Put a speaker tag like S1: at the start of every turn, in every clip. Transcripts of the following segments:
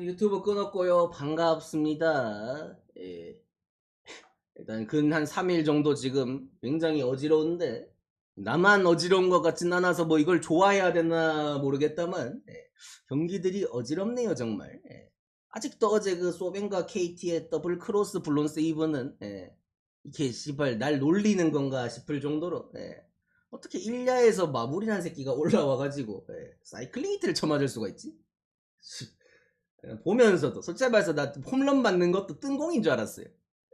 S1: 유튜브 끊었고요. 반갑습니다. 예. 일단 근 한 3일 정도 지금 굉장히 어지러운데 나만 어지러운 것 같진 않아서 뭐 이걸 좋아해야 되나 모르겠다만 예. 경기들이 어지럽네요 정말. 예. 아직도 어제 그 소벤과 KT의 더블 크로스 블론 세이브는 예. 이게 씨발 날 놀리는 건가 싶을 정도로 예. 어떻게 1야에서 마무리한 새끼가 올라와가지고 예. 사이클링 히트를 쳐맞을 수가 있지? 보면서도 솔직히 말해서 나 홈런 맞는 것도 뜬공인 줄 알았어요.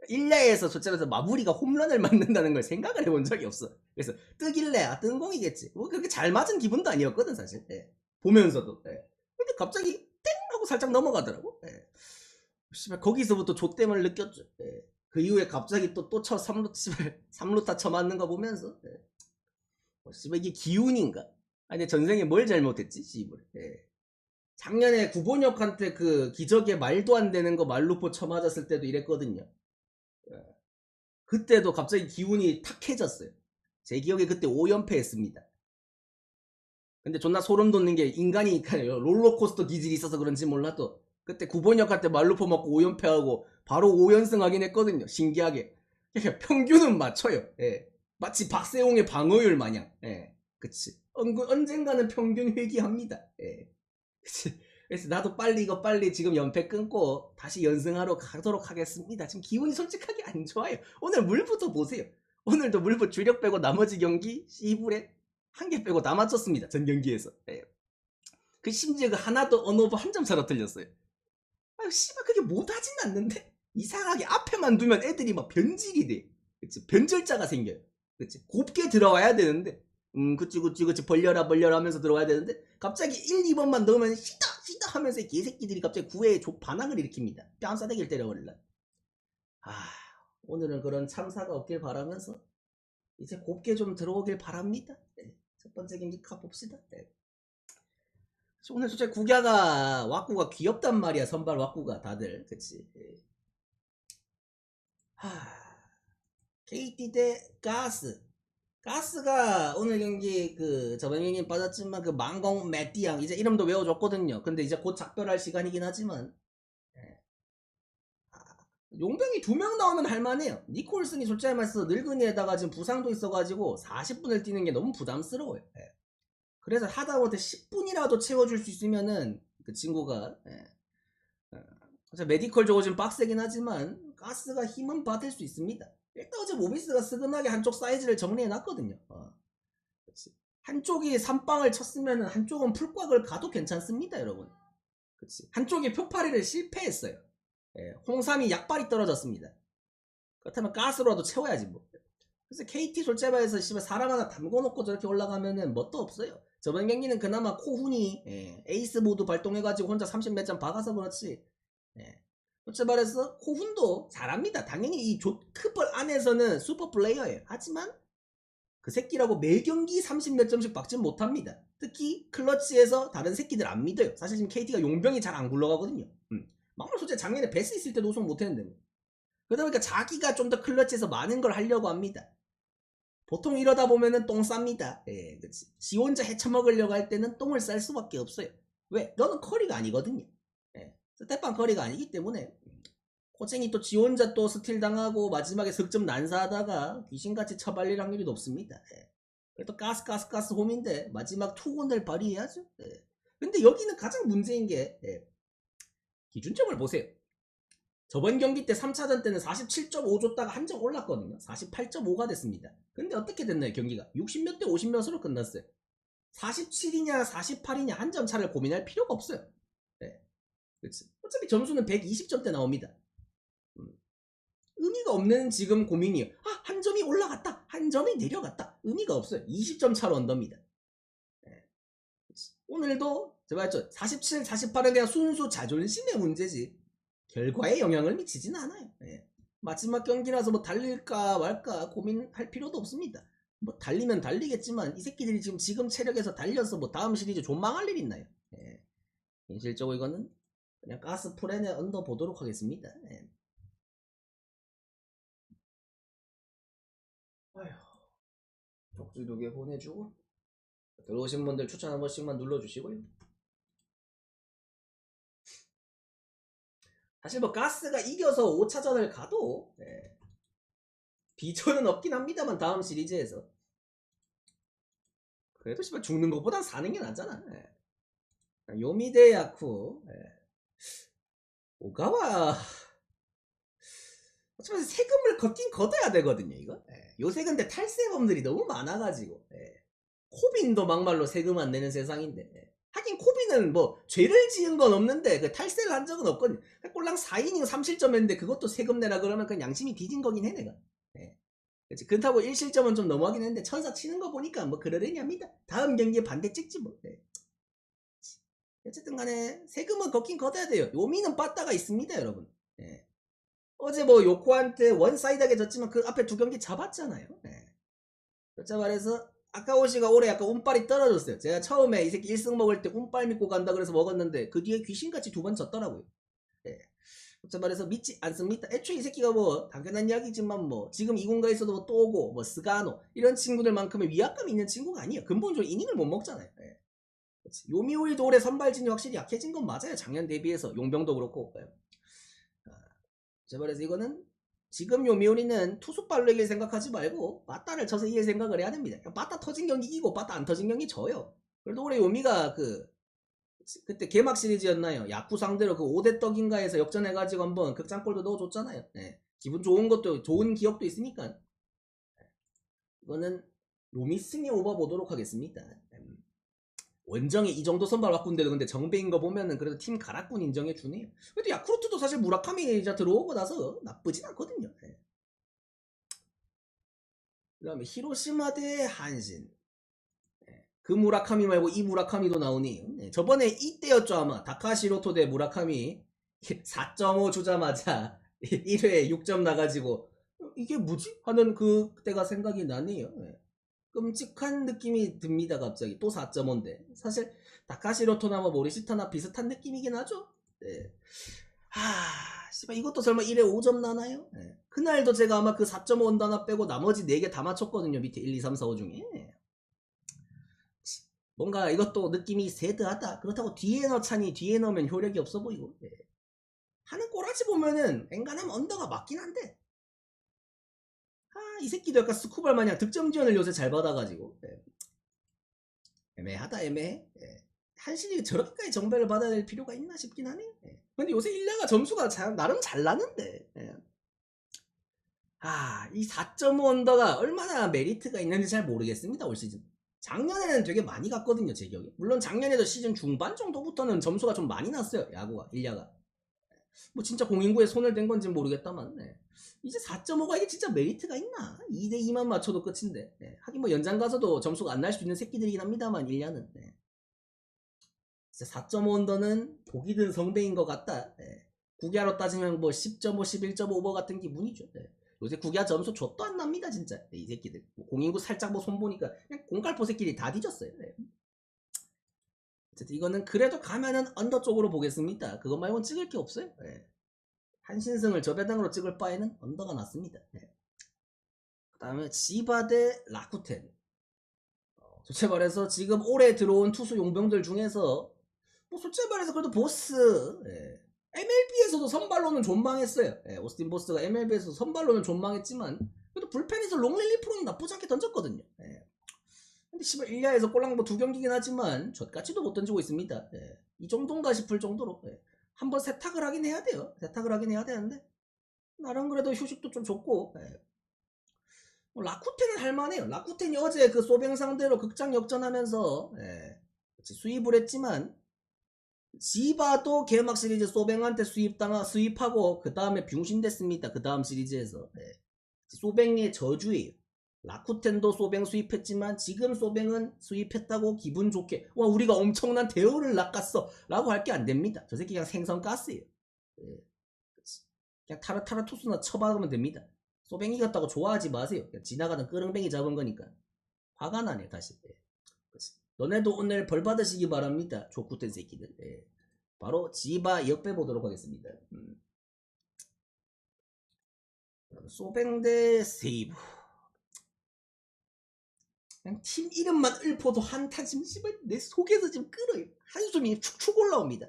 S1: 1야에서 솔직히 말해서 마무리가 홈런을 맞는다는 걸 생각을 해본 적이 없어. 그래서 뜨길래 아 뜬공이겠지. 뭐 그렇게 잘 맞은 기분도 아니었거든 사실. 예. 보면서도. 예. 근데 갑자기 땡 하고 살짝 넘어가더라고. 예. 씨발 거기서부터 좆됨을 느꼈죠. 예. 그 이후에 갑자기 또또쳐 3루 씨발 3루타 쳐 맞는 거 보면서 예. 뭐 씨발 이게 기운인가? 아니 전생에 뭘 잘못했지 씨발. 예. 작년에 구본혁한테 그 기적의 말도 안 되는 거 말루포 쳐맞았을 때도 이랬거든요. 예. 그때도 갑자기 기운이 탁해졌어요. 제 기억에 그때 5연패 했습니다. 근데 존나 소름 돋는 게 인간이니까요. 롤러코스터 기질이 있어서 그런지 몰라도 그때 구본혁한테 말루포 먹고 5연패하고 바로 5연승 하긴 했거든요. 신기하게. 그러니까 평균은 맞춰요. 예. 마치 박세홍의 방어율 마냥. 예. 그치. 언, 언젠가는 평균 회귀합니다. 예. 그치. 그래서 나도 빨리 이거 빨리 지금 연패 끊고 다시 연승하러 가도록 하겠습니다. 지금 기분이 솔직하게 안 좋아요. 오늘 물부터 보세요. 오늘도 물부 주력 빼고 나머지 경기 씨불에 한 개 빼고 다 맞췄습니다. 전 경기에서. 예. 그 심지어 그 하나도 언어버 한 점 차로 틀렸어요. 아유 씨발 그게 못하진 않는데 이상하게 앞에만 두면 애들이 막 변질이 돼. 그치 변절자가 생겨요. 그치 곱게 들어와야 되는데 음 그치 그치 그치 벌려라 벌려라 하면서 들어와야 되는데 갑자기 1, 2번만 넣으면 시다 시다 하면서 이 개새끼들이 갑자기 구애에 조 반항을 일으킵니다. 뺨싸대기를 때려버릴라. 아 오늘은 그런 참사가 없길 바라면서 이제 곱게 좀 들어오길 바랍니다. 네, 첫 번째 경기 가봅시다. 네. 오늘 솔직히 구갸가 왁구가 귀엽단 말이야 선발 왁구가 다들 그치 예. 하 KT 대 가스 가스가 오늘 경기 그 저번 경기 빠졌지만 그 망공 매띠양 이제 이름도 외워줬거든요 근데 이제 곧 작별할 시간이긴 하지만 예. 아, 용병이 두 명 나오면 할만해요 니콜슨이 솔직히 말해서 늙은이에다가 지금 부상도 있어가지고 40분을 뛰는 게 너무 부담스러워요 예. 그래서 하다못해 10분이라도 채워줄 수 있으면은 그 친구가 예. 어, 메디컬 저거 좀 빡세긴 하지만 가스가 힘은 받을 수 있습니다. 일단 어제 모비스가 스근하게 한쪽 사이즈를 정리해놨거든요. 어. 한쪽이 삼빵을 쳤으면 한쪽은 풀꽉을 가도 괜찮습니다, 여러분. 그치. 한쪽이 표파리를 실패했어요. 예, 홍삼이 약발이 떨어졌습니다. 그렇다면 가스로라도 채워야지 뭐. 그래서 KT 말해서 씨발 사람 하나 담궈놓고 저렇게 올라가면은 뭣도 없어요. 저번 경기는 그나마 코훈이 예, 에이스 모드 발동해가지고 혼자 30몇 점 박아서 그렇지. 예. 솔직히 말해서 코훈도 잘합니다. 당연히 이 조크벌 안에서는 슈퍼 플레이어예요. 하지만 그 새끼라고 매 경기 30몇 점씩 박진 못합니다. 특히 클러치에서 다른 새끼들 안 믿어요. 사실 지금 KT가 용병이 잘 안 굴러가거든요. 음. 막말 솔직히 작년에 베스 있을 때도 우승 못했는데 뭐. 그러다 보니까 자기가 좀 더 클러치에서 많은 걸 하려고 합니다. 보통 이러다 보면은 똥 쌉니다. 예, 그치. 지 혼자 헤쳐먹으려고 할 때는 똥을 쌀 수밖에 없어요. 왜? 너는 커리가 아니거든요. 예. 스테판 커리가 아니기 때문에 코쟁이 또 지 혼자 또 스틸 당하고 마지막에 석점 난사하다가 귀신같이 처발릴 확률이 높습니다. 예. 그래도 가스 가스 가스 홈인데 마지막 투혼을 발휘해야죠. 예. 근데 여기는 가장 문제인 게 예. 기준점을 보세요. 저번 경기 때 3차전 때는 47.5 줬다가 한 점 올랐거든요. 48.5가 됐습니다. 근데 어떻게 됐나요, 경기가? 60몇 대 50몇으로 끝났어요. 47이냐, 48이냐, 한 점 차를 고민할 필요가 없어요. 네. 그치. 어차피 점수는 120점대 나옵니다. 음. 의미가 없는 지금 고민이에요. 아, 한 점이 올라갔다. 한 점이 내려갔다. 의미가 없어요. 20점 차로 언더입니다. 네. 그치. 오늘도 제가 했죠. 47, 48은 그냥 순수 자존심의 문제지. 결과에 영향을 미치진 않아요. 예. 마지막 경기라서 뭐 달릴까 말까 고민할 필요도 없습니다. 뭐 달리면 달리겠지만 이 새끼들이 지금 지금 체력에서 달려서 뭐 다음 시리즈 존망할 일 있나요? 예. 현실적으로 이거는 그냥 가스 프렌에 얹어 보도록 하겠습니다. 예. 아휴, 쪽지 두 개 보내주고 들어오신 분들 추천 한 번씩만 눌러주시고요. 사실 뭐 가스가 이겨서 5차전을 가도 예, 비전은 없긴 합니다만 다음 시리즈에서 그래도 씨발 죽는 것보단 사는 게 낫잖아. 예. 요미데 야쿠 예. 오가와 어쩌면 세금을 걷긴 걷어야 되거든요 이거. 예. 요새 근데 탈세범들이 너무 많아가지고 예. 코빈도 막말로 세금 안 내는 세상인데 예. 하긴 코빈은 뭐 죄를 지은 건 없는데 그 탈세를 한 적은 없거든요. 꼴랑 4이닝 3실점 했는데 그것도 세금 내라 그러면 그 양심이 뒤진 거긴 해 내가. 예. 그렇지. 그렇다고 1실점은 좀 넘어가긴 했는데 천사 치는 거 보니까 뭐 그러려니 합니다. 다음 경기에 반대 찍지 뭐. 예. 어쨌든 간에 세금은 걷긴 걷어야 돼요. 요미는 빠따가 있습니다 여러분. 예. 어제 뭐 요코한테 원사이드하게 졌지만 그 앞에 두 경기 잡았잖아요. 예. 그렇자 말해서 아카오시가 올해 약간 운빨이 떨어졌어요. 제가 처음에 이 새끼 1승 먹을 때 운빨 믿고 간다 그래서 먹었는데 그 뒤에 귀신같이 두 번 졌더라고요. 예. 그렇자 말해서 믿지 않습니다. 애초에 이 새끼가 뭐 당연한 이야기지만 뭐 지금 이군가에서도 뭐 또오고 뭐 스가노 이런 친구들만큼의 위압감 있는 친구가 아니에요. 근본적으로 이닝을 못 먹잖아요. 예. 그렇지. 요미우리도 올해 선발진이 확실히 약해진 건 맞아요. 작년 대비해서 용병도 그렇고. 예. 아, 그래서 이거는 지금 요미우리는 투수발로 이길 생각하지 말고 빠따를 쳐서 이길 생각을 해야 됩니다. 빠따 터진 경기 이기고 빠따 안 터진 경기 져요. 그래도 올해 요미가 그 그때 개막 시리즈였나요? 야쿠 상대로 그 5대 떡인가에서 역전해가지고 한번 극장골도 넣어줬잖아요. 예. 기분 좋은 것도 좋은 기억도 있으니까 이거는 요미승에 오버 보도록 하겠습니다. 음. 원정에 이 정도 선발 바꾼데도 근데 정배인 거 보면은 그래도 팀 가락군 인정해 주네요. 그래도 야쿠르트도 사실 무라카미 이제 들어오고 나서 나쁘진 않거든요. 예. 그다음에 히로시마 대 한신. 예. 그 무라카미 말고 이 무라카미도 나오니 네, 저번에 이때였죠 아마 다카시로토 대 무라카미 4.5 주자마자 1회에 6점 나가지고 어, 이게 뭐지? 하는 그때가 생각이 나네요. 예. 끔찍한 느낌이 듭니다 갑자기 또 4.5인데 사실 다카시로토나 뭐 모리시타나 비슷한 느낌이긴 하죠. 네. 하, 씨발 이것도 설마 1회 5점 나나요? 네. 그날도 제가 아마 그 4.5 온도 하나 빼고 나머지 4개 다 맞췄거든요 밑에 1, 2, 3, 4, 5 중에 뭔가 이것도 느낌이 세드하다 그렇다고 뒤에 넣자니 뒤에 넣으면 효력이 없어 보이고 네. 하는 꼬라지 보면은 앵간하면 언더가 맞긴 한데 아, 이 새끼도 약간 스쿠발 마냥 득점 지원을 요새 잘 받아가지고. 예. 애매하다, 애매해. 예. 한신이 저렇게까지 정배를 받아야 될 필요가 있나 싶긴 하네. 예. 근데 요새 일야가 점수가 잘- 나름 잘 나는데. 예. 아, 이 4.5 언더가 얼마나 메리트가 있는지 잘 모르겠습니다, 올 시즌. 작년에는 되게 많이 갔거든요, 제 기억에. 물론 작년에도 시즌 중반 정도부터는 점수가 좀 많이 났어요, 야구가, 일야가. 뭐 진짜 공인구에 손을 댄 건지 는 모르겠다만. 예. 이제 4.5가 이게 진짜 메리트가 있나? 2대 2만 맞춰도 끝인데. 네. 하긴 뭐 연장 가서도 점수가 안 날 수 있는 새끼들이긴 합니다만 1년은. 네. 진짜 4.5 언더는 독이 든 성배인 것 같다. 네. 구기아로 따지면 뭐 10.5, 11.5 오버 같은 기분이죠. 네. 요새 구기아 점수 좆도 안 납니다 진짜. 네, 이 새끼들. 뭐 공인구 살짝 뭐 손 보니까 그냥 공갈포 새끼들이 다 뒤졌어요. 네. 어쨌든 이거는 그래도 가면은 언더 쪽으로 보겠습니다. 그것 말고는 찍을 게 없어요. 네. 한신승을 저배당으로 찍을 바에는 언더가 낫습니다. 네. 그 다음에 지바 대 라쿠텐. 어, 솔직히 말해서 지금 올해 들어온 투수 용병들 중에서 뭐 솔직히 말해서 그래도 보스 예. MLB에서도 선발로는 존망했어요. 예, 오스틴 보스가 MLB에서 선발로는 존망했지만 그래도 불펜에서 롱릴리프로는 나쁘지 않게 던졌거든요. 예. 근데 씨발 1야에서 꼴랑 뭐 두 경기긴 하지만 젖같이도 못 던지고 있습니다. 예. 이 정도인가 싶을 정도로 예. 한번 세탁을 하긴 해야 돼요. 세탁을 하긴 해야 되는데 나름 그래도 휴식도 좀 좋고 예. 뭐 라쿠텐은 할만해요. 라쿠텐이 어제 그 소뱅 상대로 극장 역전하면서 예. 그치, 수입을 했지만 지바도 개막 시리즈 소뱅한테 수입당하 수입하고 그 다음에 병신됐습니다. 그 다음 시리즈에서 예. 소뱅의 저주예요. 라쿠텐도 소뱅 수입했지만 지금 소뱅은 수입했다고 기분 좋게 와 우리가 엄청난 대우를 낚았어 라고 할 게 안 됩니다. 저 새끼 그냥 생선 가스예요. 예. 그냥 타르타르 투수나 쳐박으면 됩니다. 소뱅이 같다고 좋아하지 마세요. 그냥 지나가는 끄릉뱅이 잡은 거니까 화가 나네 다시. 예. 너네도 오늘 벌 받으시기 바랍니다. 조쿠텐 새끼들. 예. 바로 지바 역배 보도록 하겠습니다. 음. 소뱅 대 세이브. 그냥 팀 이름만 읊어도 지금 씨발 내 속에서 지금 끓어요. 한숨이 축축 올라옵니다.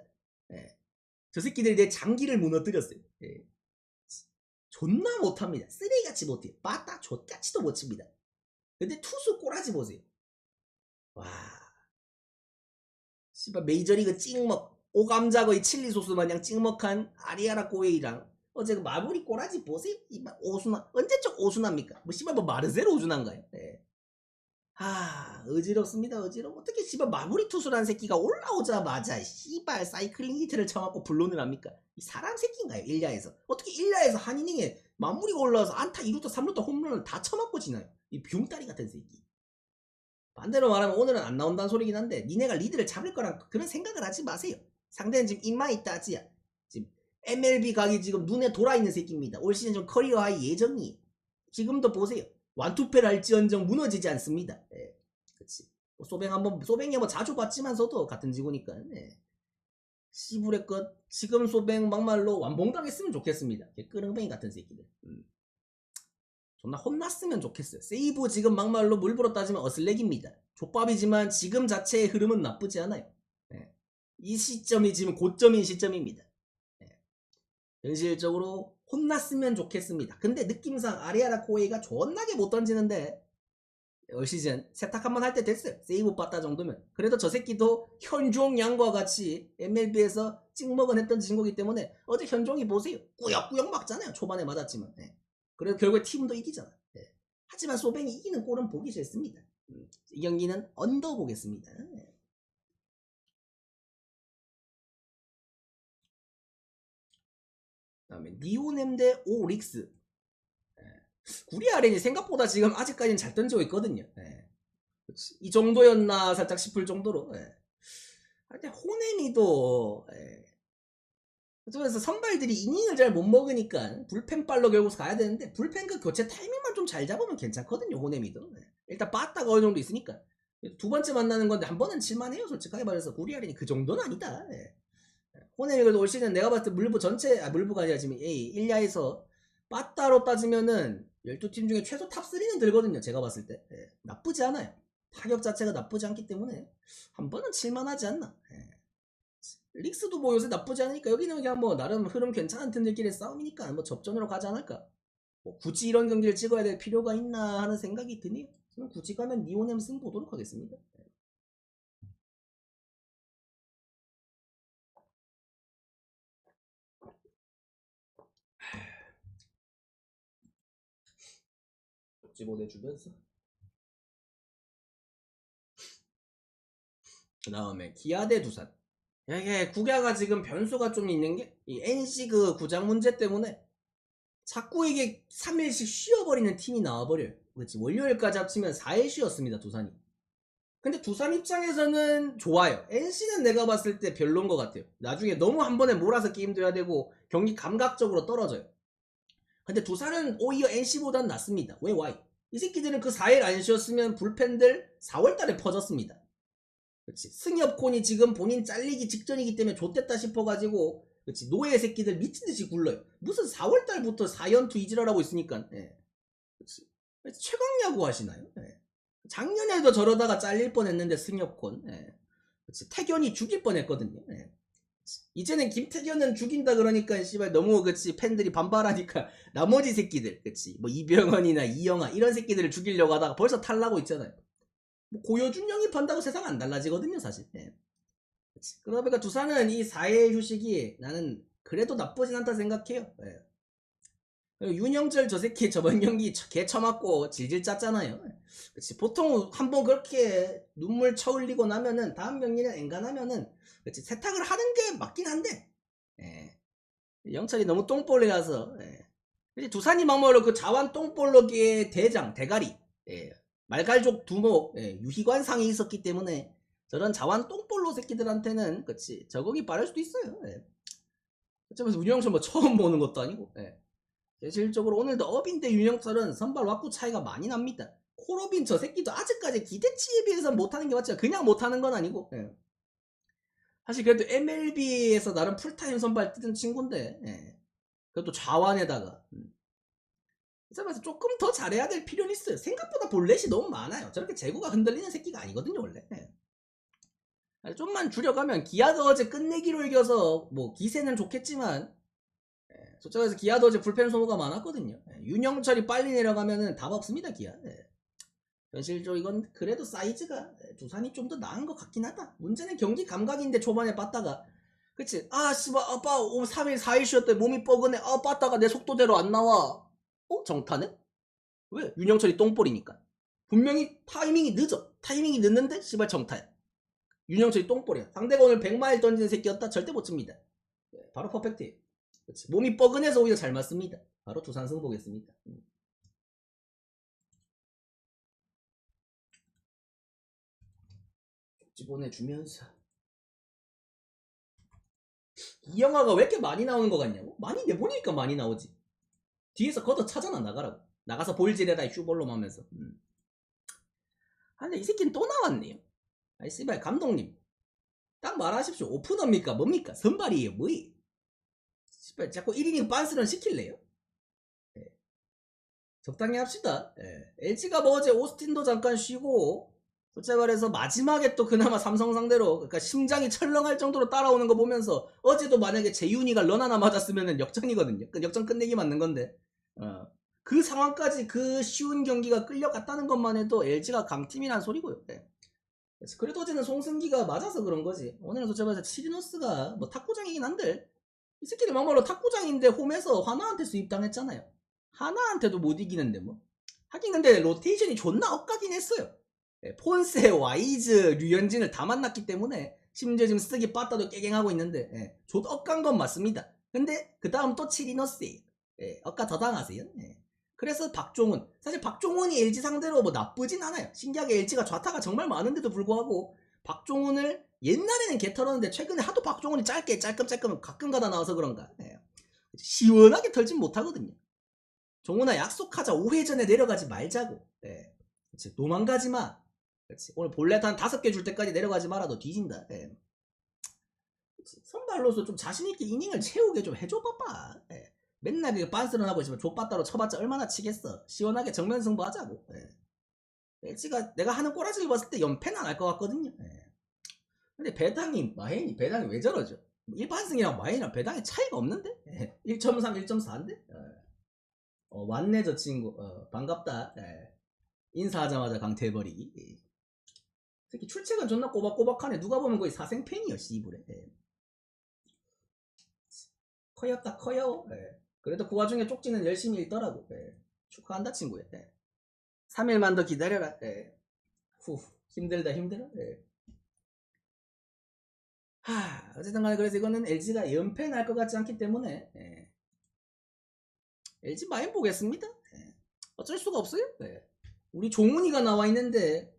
S1: 예. 저 새끼들이 내 장기를 무너뜨렸어요. 예. 존나 못합니다. 쓰레기같이 못해요. 빠따 족같이도 못 칩니다. 근데 투수 꼬라지 보세요. 와. 씨발 메이저리그 찍먹 오감자거의 칠리 소스 마냥 찍먹한 아리아라 꼬웨이랑 어제 그 마무리 꼬라지 보세요. 이발 오순아 언제적 오순합니까? 뭐 씨발 뭐 마르세로 오순한가요? 예. 아 어지럽습니다. 어지러워. 어떻게 씨발 마무리 투수라는 새끼가 올라오자마자 씨발 사이클링 히트를 쳐맞고 불론을 합니까? 이 사람 새끼인가요 1야에서? 어떻게 1야에서 한 이닝에 마무리가 올라와서 안타 2루타 3루타 홈런을 다 쳐맞고 지나요? 이 병따리 같은 새끼. 반대로 말하면 오늘은 안 나온다는 소리긴 한데 니네가 리드를 잡을 거란 그런 생각을 하지 마세요. 상대는 지금 입만 있다지야. 지금 MLB 각이 지금 눈에 돌아있는 새끼입니다. 올 시즌 좀 커리어 하이 예정이 지금도 보세요 완투패를 할지언정 무너지지 않습니다. 예, 그렇지. 뭐 소뱅 한번 소뱅이 뭐 자주 봤지만서도 같은 지구니까. 예. 씨부레 것 지금 소뱅 막말로 완봉당했으면 좋겠습니다. 끄릉뱅이 같은 새끼들. 음. 존나 혼났으면 좋겠어요. 세이브 지금 막말로 물부로 따지면 어슬렉입니다. 족밥이지만 지금 자체의 흐름은 나쁘지 않아요. 예. 이 시점이 지금 고점인 시점입니다. 예. 현실적으로 혼났으면 좋겠습니다. 근데 느낌상 아리아라 코웨이가 존나게 못 던지는데 올 시즌 세탁 한 번 할 때 됐어요. 세이브 빠따 정도면. 그래도 저 새끼도 현종 양과 같이 MLB에서 찍먹은 했던 친구기 때문에 어제 현종이 보세요. 꾸역꾸역 막잖아요. 초반에 맞았지만. 예. 그래도 결국에 팀도 이기잖아. 예. 하지만 소뱅이 이기는 골은 보기 싫습니다. 음, 이 경기는 언더 보겠습니다. 예. 다음에 니오넴 대 오릭스. 예. 구리 아렌이 생각보다 지금 아직까지는 잘 던지고 있거든요. 예. 이 정도였나 살짝 싶을 정도로. 예. 근데 호네미도 예. 그래서 선발들이 이닝을 잘 못 먹으니까 불펜 빨로 결국 가야 되는데 불펜 그 교체 타이밍만 좀 잘 잡으면 괜찮거든요. 호네미도. 예. 일단 빠따가 어느 정도 있으니까. 두 번째 만나는 건데 한 번은 칠만해요. 솔직하게 말해서 구리 아렌이 그 정도는 아니다. 예. 호nem이 그래도 올 시즌 내가 봤을 때 물부 전체 아 물부가 아니라 지금 A 1야에서 빠따로 따지면은 12팀 중에 최소 탑3는 들거든요 제가 봤을 때. 예, 나쁘지 않아요. 타격 자체가 나쁘지 않기 때문에 한 번은 칠만하지 않나. 예. 릭스도 뭐 요새 나쁘지 않으니까 여기는 그냥 뭐 나름 흐름 괜찮은 팀들끼리 싸움이니까 뭐 접전으로 가지 않을까. 뭐 굳이 이런 경기를 찍어야 될 필요가 있나 하는 생각이 드네요. 저는 굳이 가면 니오넴 승 보도록 하겠습니다 집어내주면서? 그 다음에 기아 대 두산. 이게 국야가 지금 변수가 좀 있는 게 이 NC 그 구장 문제 때문에 자꾸 이게 3일씩 쉬어버리는 팀이 나와버려요. 그렇지 월요일까지 합치면 4일 쉬었습니다 두산이. 근데 두산 입장에서는 좋아요. NC는 내가 봤을 때 별론 것 같아요. 나중에 너무 한 번에 몰아서 게임도 해야 되고 경기 감각적으로 떨어져요. 근데 두산은 오히려 NC보단 낫습니다. 왜? 와이? 이 새끼들은 그 4일 안 쉬었으면 불펜들 4월달에 퍼졌습니다. 그렇지. 승엽콘이 지금 본인 잘리기 직전이기 때문에 좆됐다 싶어가지고 그렇지. 노예 새끼들 미친 듯이 굴러요. 무슨 4월달부터 4연투 이지랄하고 있으니까. 예. 그렇지. 최강 야구 하시나요? 예. 작년에도 저러다가 잘릴 뻔했는데 승엽콘. 예. 그렇지. 태견이 죽일 뻔했거든요. 예. 이제는 김태견은 죽인다 그러니까 씨발 너무 그치 팬들이 반발하니까 나머지 새끼들 그치 뭐 이병헌이나 이영아 이런 새끼들을 죽이려고 하다가 벌써 탈나고 있잖아요 뭐 고효준 영입한다고 세상 안 달라지거든요 사실 예. 그치. 그러다 보니까 두산은 이 4일 휴식이 나는 그래도 나쁘진 않다 생각해요 예. 윤영철 저 새끼 저번 경기 개 쳐맞고 질질 짰잖아요 그치 보통 한번 그렇게 눈물 쳐흘리고 나면은 다음 경기는 엔간하면은 그치 세탁을 하는 게 맞긴 한데 예. 영철이 너무 똥볼이라서 예. 근데 두산이 막말로 그 자완 똥볼러기의 대장 대가리 예. 말갈족 두모 예. 유희관 상이 있었기 때문에 저런 자완 똥볼로 새끼들한테는 그치 적응이 빠를 수도 있어요 예. 어쩌면서 윤영철 뭐 처음 보는 것도 아니고 예. 실질적으로 오늘도 업인데 윤영철은 선발 왁구 차이가 많이 납니다 코로빈 저 새끼도 아직까지 기대치에 비해서 못하는 게 맞죠 그냥 못하는 건 아니고 예. 사실 그래도 MLB에서 나름 풀타임 선발 뛰던 친구인데 예. 그것도 좌완에다가 음. 그래서 조금 더 잘해야 될 필요는 있어요 생각보다 볼넷이 너무 많아요 저렇게 재구가 흔들리는 새끼가 아니거든요 원래 예. 좀만 줄여가면 기아가 어제 끝내기로 이겨서 뭐 기세는 좋겠지만 예, 저쪽에서 기아도 어제 불펜 소모가 많았거든요. 예, 윤영철이 빨리 내려가면은 답 없습니다 기아. 예. 현실적으로 이건 그래도 사이즈가 예, 두산이 좀 더 나은 것 같긴 하다. 문제는 경기 감각인데 초반에 빠다가. 그치? 아 씨발 아빠 오늘 3일 4일 쉬었더니 몸이 뻐근해. 아 빠다가 내 속도대로 안 나와. 어? 정타는? 왜? 윤영철이 똥볼이니까. 분명히 타이밍이 늦어. 타이밍이 늦는데 씨발 정타야. 윤영철이 똥볼이야. 상대가 오늘 100마일 던지는 새끼였다. 절대 못 칩니다. 예, 바로 퍼펙트예요 그치. 몸이 뻐근해서 오히려 잘 맞습니다. 바로 두산승 보겠습니다. 음. 쪽지 보내주면서. 이 영화가 왜 이렇게 많이 나오는 것 같냐고? 많이 내보니까 많이 나오지. 뒤에서 걷어 차잖아 나가라고. 나가서 볼질해라 슈볼롬 하면서. 음. 아 근데 이 새끼는 또 나왔네요. 아이 씨발 감독님. 딱 말하십시오. 오프너입니까? 뭡니까? 선발이에요 뭐이 자꾸 1이닝 빤스런 시킬래요? 예. 적당히 합시다 예. LG가 뭐 어제 오스틴도 잠깐 쉬고 솔직히 말해서 마지막에 또 그나마 삼성 상대로 그러니까 심장이 철렁할 정도로 따라오는 거 보면서 어제도 만약에 재윤이가 런 하나 맞았으면 역전이거든요 그 역전 끝내기 맞는 건데 어. 그 상황까지 그 쉬운 경기가 끌려갔다는 것만 해도 LG가 강팀이란 소리고요. 네. 그래서 그래도 어제는 송승기가 맞아서 그런 거지. 오늘은 솔직히 말해서 치리노스가 뭐 탁구장이긴 한데 이 새끼들 막말로 탁구장인데 홈에서 하나한테 수입당했잖아요. 하나한테도 못 이기는데 뭐. 하긴 근데 로테이션이 존나 엇가긴 했어요. 네, 폰세, 와이즈, 류현진을 다 만났기 때문에 심지어 지금 쓰기 빠따도 깨갱하고 있는데 예, 존 엇간 건 맞습니다. 근데 그 다음 또 치리노스예요. 예, 엇가 더 당하세요. 예. 그래서 박종훈 사실 박종훈이 LG 상대로 뭐 나쁘진 않아요 신기하게 LG가 좌타가 정말 많은데도 불구하고 박종훈을 옛날에는 개 털었는데 최근에 하도 박종훈이 짧게 짤끔짤끔 가끔 가다 나와서 그런가 예. 시원하게 털진 못하거든요 종훈아 약속하자 5회 전에 내려가지 말자고 예. 그치, 도망가지 마 그치, 오늘 볼넷 한 5개 줄 때까지 내려가지 마라 너 뒤진다 예. 그치, 선발로서 좀 자신있게 이닝을 채우게 좀 해줘 봐봐 예. 맨날 그 빤스런 하고 있으면 족바따로 쳐봤자 얼마나 치겠어. 시원하게 정면 승부하자고. 예. LG가 내가 하는 꼬라지를 봤을 때 연패는 안 할 것 같거든요. 예. 근데 배당이 마헨이 배당이 왜 저러죠? 일반승이랑 마헨이랑 배당이 차이가 없는데? 예. 1.3, 1.4인데? 어, 왔네 저 친구. 어, 반갑다. 예. 인사하자마자. 예. 특히 출첵은 존나 꼬박꼬박하네. 누가 보면 거의 사생팬이요, 씨부레. 예. 커였다 커요. 예. 그래도 그 와중에 쪽지는 열심히 읽더라고. 예. 축하한다 친구야. 예. 3일만 더 기다려라. 예. 후 힘들다 힘들어. 예. 하 어쨌든 간에 그래서 이거는 LG가 연패 날 것 같지 않기 때문에 예. LG 마인 보겠습니다. 예. 어쩔 수가 없어요. 예. 우리 종훈이가 나와 있는데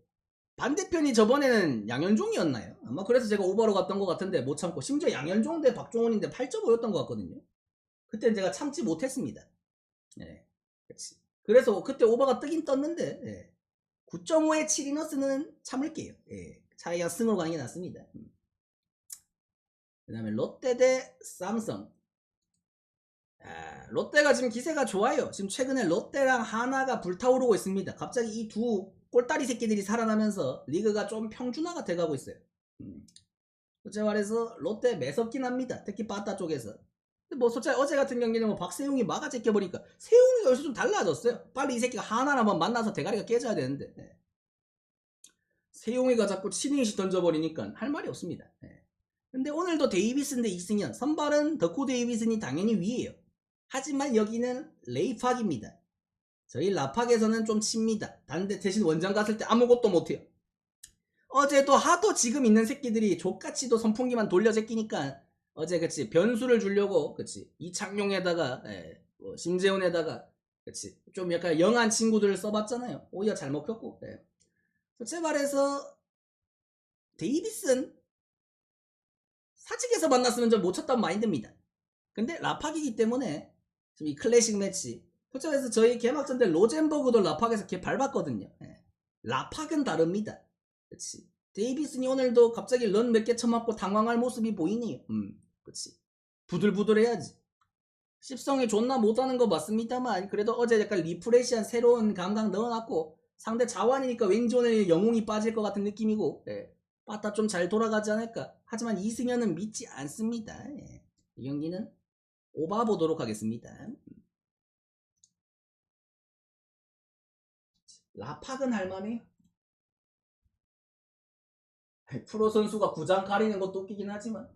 S1: 반대편이 저번에는 양현종이었나요? 아마 그래서 제가 오버로 갔던 것 같은데 못 참고 심지어 양현종 대 박종훈인데 8.5였던 것 같거든요. 그때 제가 참지 못했습니다. 네, 그치. 그래서 그때 오버가 뜨긴 떴는데 예. 9.5의 치리너스는 참을게요. 예. 그냥 승으로 가는 게 낫습니다. 음. 그 다음에 롯데 대 삼성. 아, 롯데가 지금 기세가 좋아요. 지금 최근에 롯데랑 하나가 불타오르고 있습니다. 갑자기 이 두 꼴다리 새끼들이 살아나면서 리그가 좀 평준화가 돼가고 있어요. 음. 솔직히 말해서 롯데 매섭긴 합니다. 특히 바타 쪽에서. 뭐 솔직히 어제 같은 경기는 뭐 박세웅이 막아 제껴보니까 세웅이가 요새 좀 달라졌어요. 빨리 이 새끼가 하나를 한번 만나서 대가리가 깨져야 되는데. 네. 세용이가 자꾸 치닝시 던져버리니까 할 말이 없습니다. 예. 근데 오늘도 데이비슨 대 이승현 선발은 덕후 데이비슨이 당연히 위에요. 하지만 여기는 레이팍입니다. 저희 라팍에서는 좀 칩니다. 단데 대신 원정 갔을 때 아무것도 못해요. 어제도 하도 지금 있는 새끼들이 족같이도 선풍기만 돌려 제끼니까 어제 그치 변수를 주려고 그치 이창용에다가 예, 뭐 심재훈에다가 그치 좀 약간 영한 친구들을 써봤잖아요. 오히려 잘 먹혔고 예. 솔직히 말해서 데이비슨 사직에서 만났으면 좀 못 쳤던 마인드입니다. 근데 라팍이기 때문에 지금 이 클래식 매치 솔직히 말해서 저희 개막전 때 로젠버그도 라팍에서 걔 밟았거든요. 예. 라팍은 다릅니다. 그치 데이비슨이 오늘도 갑자기 런 몇 개 쳐맞고 당황할 모습이 보이네요. 음, 그치 부들부들해야지. 십성이 존나 못하는 거 맞습니다만 그래도 어제 약간 리프레시한 새로운 감각 넣어놨고 상대 자완이니까 왠지 오늘 영웅이 빠질 것 같은 느낌이고 예. 빠따 좀잘 돌아가지 않을까. 하지만 이승현은 믿지 않습니다. 예. 이 경기는 오바 보도록 하겠습니다. 라팍은 할만해요. 프로 선수가 구장 가리는 것도 웃기긴 하지만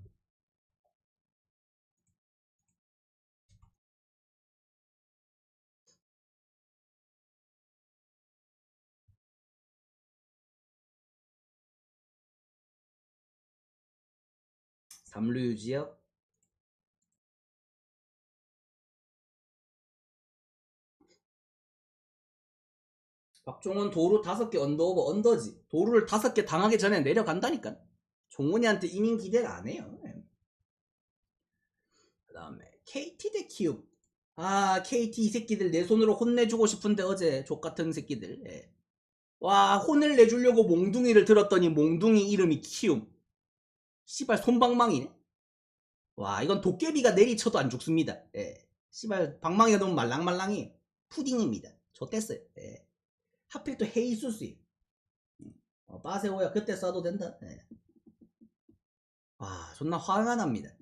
S1: 삼루 유지요. 박종원 도루 다섯 개 언더오버 언더지. 도루를 다섯 개 당하기 전에 내려간다니까. 종훈이한테 이닝 기대를 안 해요. 그 다음에 KT 대 키움. 아 KT 이 새끼들 내 손으로 혼내주고 싶은데 어제 족같은 새끼들. 예. 와 혼을 내주려고 몽둥이를 들었더니 몽둥이 이름이 키움. 씨발 손방망이네. 와 이건 도깨비가 내리쳐도 안 죽습니다. 예. 씨발 방망이가 너무 말랑말랑해. 푸딩입니다. 좋댔어요. 예. 하필 또 헤이수스이. 어, 빠세오야 그때 써도 된다. 예. 와 존나 화가 납니다.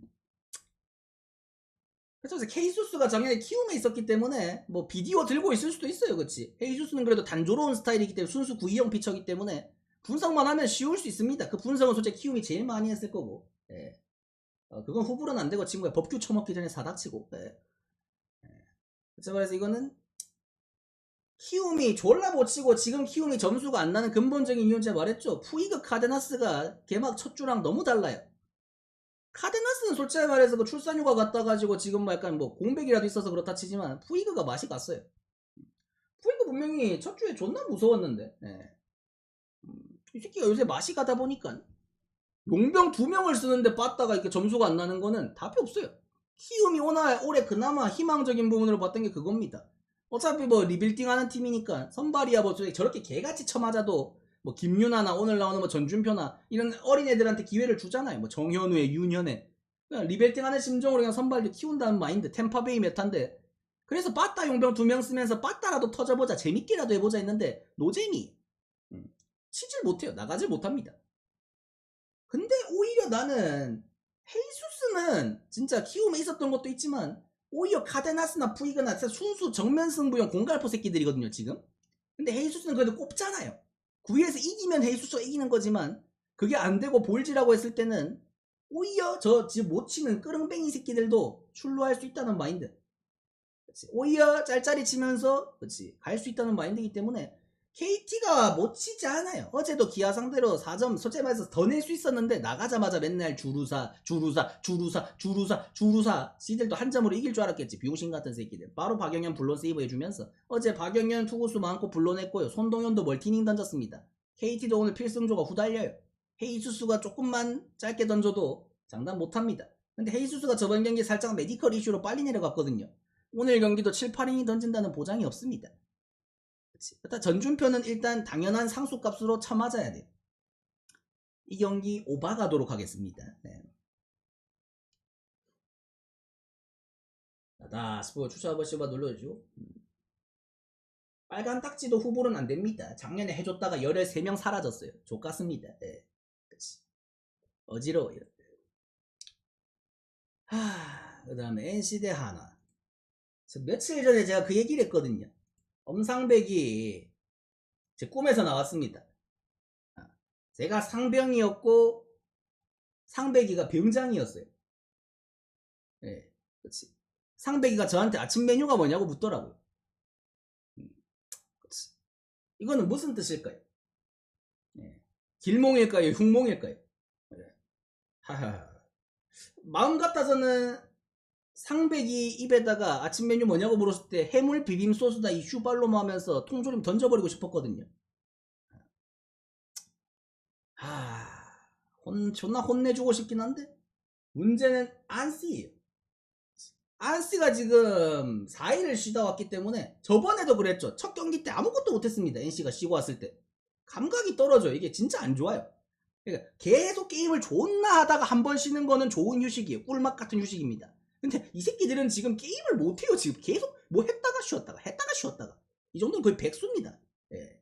S1: 그래서 케이수스가 작년에 키움에 있었기 때문에 뭐 비디오 들고 있을 수도 있어요, 그렇지? 헤이수스는 그래도 단조로운 스타일이기 때문에 순수 구이형 피처기 때문에 분석만 하면 쉬울 수 있습니다. 그 분석은 솔직히 키움이 제일 많이 했을 거고, 예. 어, 그건 후불은 안 되고 친구야 법규 처먹기 전에 사닥치고. 예. 예. 그래서 그래서 이거는 키움이 졸라 못 치고 지금 키움이 점수가 안 나는 근본적인 이유는 제가 말했죠. 푸이그 카데나스가 개막 첫 주랑 너무 달라요. 카데나스는 솔직히 말해서 그 출산휴가 갔다 가지고 지금 뭐 약간 뭐 공백이라도 있어서 그렇다 치지만 푸이그가 맛이 갔어요. 푸이그 분명히 첫 주에 존나 무서웠는데 예. 음, 이 새끼가 요새 맛이 가다 보니까 용병 두 명을 쓰는데 빠따가 이렇게 점수가 안 나는 거는 답이 없어요. 키움이 오늘 올해 그나마 희망적인 부분으로 봤던 게 그겁니다. 어차피 뭐 리빌딩 하는 팀이니까 선발이야 뭐 저렇게 개같이 쳐맞아도 뭐 김유나나 오늘 나오는 뭐 전준표나 이런 어린애들한테 기회를 주잖아요. 뭐 정현우의. 그냥 리벨팅 하는 심정으로 그냥 선발도 키운다는 마인드. 템파베이 메타인데. 그래서 빠따 용병 두 명 쓰면서 빠따라도 터져보자. 재밌게라도 해보자 했는데 노잼이. 음, 치질 못해요. 나가질 못합니다. 근데 오히려 나는 헤이수스는 진짜 키움에 있었던 것도 있지만 오히려 카데나스나 푸이그나 순수 정면 승부형 공갈포 새끼들이거든요 지금. 근데 헤이수스는 그래도 꼽잖아요. 9위에서 이기면 헤이수스가 이기는 거지만 그게 안 되고 볼지라고 했을 때는 오히려 저 지금 못 치는 끄릉뱅이 새끼들도 출루할 수 있다는 마인드. 그치? 오히려 짤짤이 치면서 그렇지 갈수 있다는 마인드이기 때문에 KT가 못 치지 않아요. 어제도 기아 상대로 4점 솔직히 말해서 더 낼 수 있었는데 나가자마자 맨날 주루사 주루사 주루사 주루사 주루사 씨들도 한 점으로 이길 줄 알았겠지. 비용신 같은 새끼들. 바로 박영현 불론 세이브 해주면서 어제 박영현 투구수 많고 불러냈고요. 손동현도 멀티닝 던졌습니다. KT도 오늘 필승조가 후달려요. 헤이수스가 조금만 짧게 던져도 장담 못합니다. 근데 헤이수스가 저번 경기 살짝 메디컬 이슈로 빨리 내려갔거든요. 오늘 경기도 7, 8이닝 던진다는 보장이 없습니다. 그치. 일단 전준표는 일단 당연한 상수값으로 쳐맞아야 돼요. 이 경기 오바 가도록 하겠습니다. 네. 나 스포츠 추천 한 번씩만 눌러주시고 음. 빨간 딱지도 후보는 안 됩니다. 작년에 해줬다가 13명 사라졌어요. 족같습니다. 네. 그치. 어지러워요. 하, 그 다음에 NC 대 하나. 며칠 전에 제가 그 얘기를 했거든요. 엄상백이 제 꿈에서 나왔습니다. 아, 제가 상병이었고 상백이가 병장이었어요. 예, 그렇지. 상백이가 저한테 아침 메뉴가 뭐냐고 묻더라고요. 음, 그렇지. 이거는 무슨 뜻일까요? 예, 길몽일까요? 흉몽일까요? 예. 하하. 마음 같아서는 상백이 입에다가 아침 메뉴 뭐냐고 물었을 때 해물 비빔 소스다 이 슈발로마 하면서 통조림 던져버리고 싶었거든요. 하, 혼, 존나 혼내주고 싶긴 한데 문제는 안씨예요. 안씨가 지금 4일을 쉬다 왔기 때문에 저번에도 그랬죠. 첫 경기 때 아무것도 못했습니다. NC가 쉬고 왔을 때 감각이 떨어져. 이게 진짜 안 좋아요. 그러니까 계속 게임을 존나 하다가 한 번 쉬는 거는 좋은 휴식이에요. 꿀맛 같은 휴식입니다. 근데 이 새끼들은 지금 게임을 못해요. 지금 계속 뭐 했다가 쉬었다가 했다가 쉬었다가 이 정도는 거의 백수입니다. 예.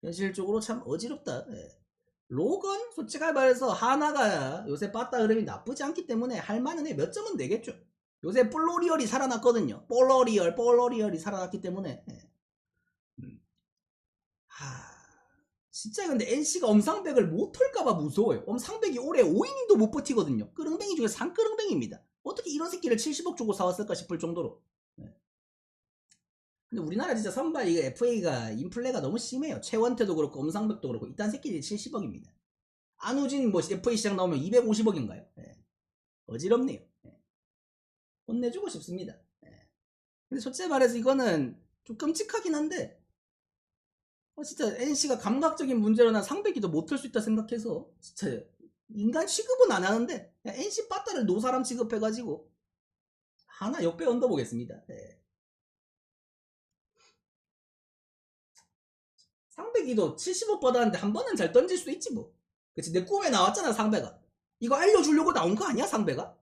S1: 현실적으로 참 어지럽다. 예. 로건 솔직하게 말해서 하나가 요새 빠따 흐름이 나쁘지 않기 때문에 할 만은 해. 몇 점은 되겠죠. 요새 볼로리얼이 살아났거든요. 볼로리얼, 볼로리얼이 살아났기 때문에. 예. 음. 하, 진짜 근데 NC가 엄상백을 못 털까봐 무서워요. 엄상백이 올해 5이닝도 못 버티거든요. 끄릉뱅이 중에 상끄릉뱅입니다. 어떻게 이런 새끼를 70억 주고 사왔을까 싶을 정도로. 예. 근데 우리나라 진짜 선발 이거 FA가 인플레가 너무 심해요. 최원태도 그렇고 엄상백도 그렇고 이딴 새끼들이 70억입니다. 안우진 뭐 FA 시장 나오면 250억인가요? 어지럽네요. 예. 혼내주고 싶습니다. 예. 근데 솔직히 말해서 이거는 좀 끔찍하긴 한데 어, 진짜 NC가 감각적인 문제로 난 상백이도 못털수 있다 생각해서 진짜 인간 취급은 안 하는데 NC 빠따를 노사람 취급해가지고 하나 역배 얹어보겠습니다. 예. 상백이도 70억 받았는데 한 번은 잘 던질 수 있지 뭐. 그치 내 꿈에 나왔잖아 상배가. 이거 알려주려고 나온 거 아니야 상배가?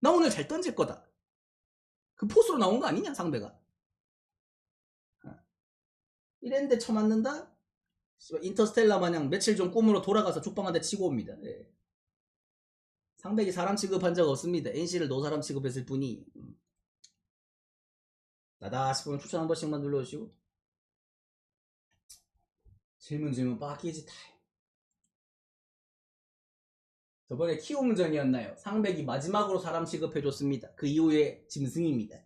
S1: 나 오늘 잘 던질 거다. 그 포스로 나온 거 아니냐 상배가? 어. 이랬는데 쳐맞는다? 씨발, 인터스텔라 마냥 며칠 전 꿈으로 돌아가서 대 치고 옵니다. 예. 상백이 사람 취급한 적 없습니다. NC를 노사람 취급했을 뿐이. 음. 나다 싶으면 추천 한 번씩만 눌러주시고. 질문 질문 빠키지 타임. 저번에 키움 전이었나요? 상백이 마지막으로 사람 취급해줬습니다. 그 이후에 짐승입니다.